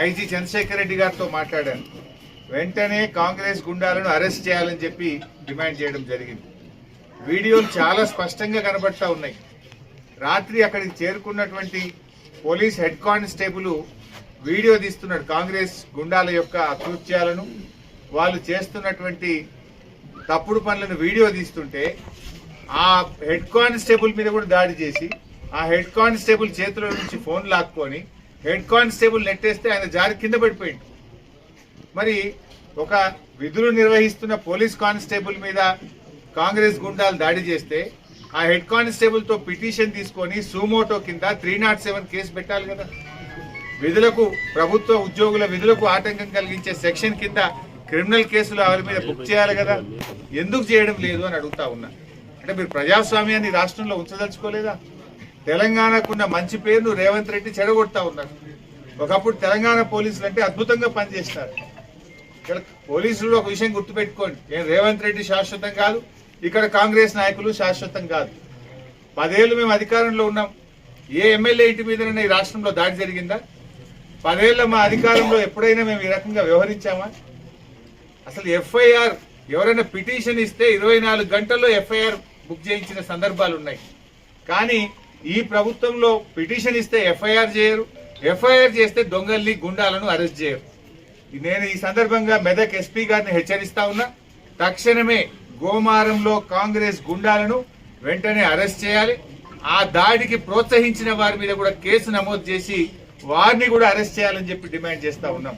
IG Chandrasekhar Reddy గారితో మాట్లాడాను. వెంటనే కాంగ్రెస్ గుండాలను అరెస్ట్ చేయాలని చెప్పి డిమాండ్ చేయడం జరిగింది. వీడియోలు చాలా స్పష్టంగా కనబడతా ఉన్నాయి. రాత్రి అక్కడికి చేరుకున్నటువంటి పోలీస్ హెడ్ కానిస్టేబుల్ వీడియో తీస్తున్నాడు కాంగ్రెస్ గుండాల యొక్క అకృత్యాలను. వాళ్ళు చేస్తున్నటువంటి తప్పుడు పనులను వీడియో తీస్తుంటే ఆ హెడ్ కానిస్టేబుల్ మీద కూడా దాడి చేసి ఆ హెడ్ కానిస్టేబుల్ చేతిలో నుంచి ఫోన్ లాక్కొని హెడ్ కానిస్టేబుల్ నెట్టేస్తే ఆయన జారి కింద పడిపోయింది మరి ఒక విధులు నిర్వహిస్తున్న పోలీస్ కానిస్టేబుల్ మీద కాంగ్రెస్ గుండాలు దాడి చేస్తే ఆ హెడ్ కానిస్టేబుల్తో పిటిషన్ తీసుకొని సూమోటో కింద త్రీ నాట్ సెవెన్ కేసు పెట్టాలి కదా. విధులకు ప్రభుత్వ ఉద్యోగుల విధులకు ఆటంకం కలిగించే సెక్షన్ కింద క్రిమినల్ కేసులు ఆవిడ మీద బుక్ చేయాలి కదా? ఎందుకు చేయడం లేదు అని అడుగుతా ఉన్నా. అంటే మీరు ప్రజాస్వామ్యాన్ని రాష్ట్రంలో ఉంచదలుచుకోలేదా? తెలంగాణకున్న మంచి పేరును రేవంత్ రెడ్డి చెడగొడతా ఉన్నారు ఒకప్పుడు తెలంగాణ పోలీసులు అంటే అద్భుతంగా పనిచేస్తారు. ఇక్కడ పోలీసులు ఒక విషయం గుర్తుపెట్టుకోండి. నేను రేవంత్ రెడ్డి శాశ్వతం కాదు ఇక్కడ కాంగ్రెస్ నాయకులు శాశ్వతం కాదు. పదేళ్ళు మేము అధికారంలో ఉన్నాం. ఏ ఎమ్మెల్యే ఇంటి మీదనైనా ఈ రాష్ట్రంలో దాడి జరిగిందా? పదేళ్ళ మా అధికారంలో ఎప్పుడైనా మేము ఈ రకంగా వ్యవహరించామా? అసలు ఎఫ్ఐఆర్ ఎవరైనా పిటిషన్ ఇస్తే ఇరవై నాలుగు గంటల్లో ఎఫ్ఐఆర్ బుక్ చేయించిన సందర్భాలు ఉన్నాయి కానీ ఈ ప్రభుత్వంలో పిటిషన్ ఇస్తే ఎఫ్ఐఆర్ చేయరు ఎఫ్ఐఆర్ చేస్తే దొంగల్ని గుండాలను అరెస్ట్ చేయరు. నేను ఈ సందర్భంగా మెదక్ ఎస్పీ గారిని హెచ్చరిస్తా ఉన్నా తక్షణమే గోమారంలో కాంగ్రెస్ గుండాలను వెంటనే అరెస్ట్ చేయాలి. ఆ దాడికి ప్రోత్సహించిన వారి మీద కూడా కేసు నమోదు చేసి వారిని కూడా అరెస్ట్ చేయాలని చెప్పి డిమాండ్ చేస్తా ఉన్నాం.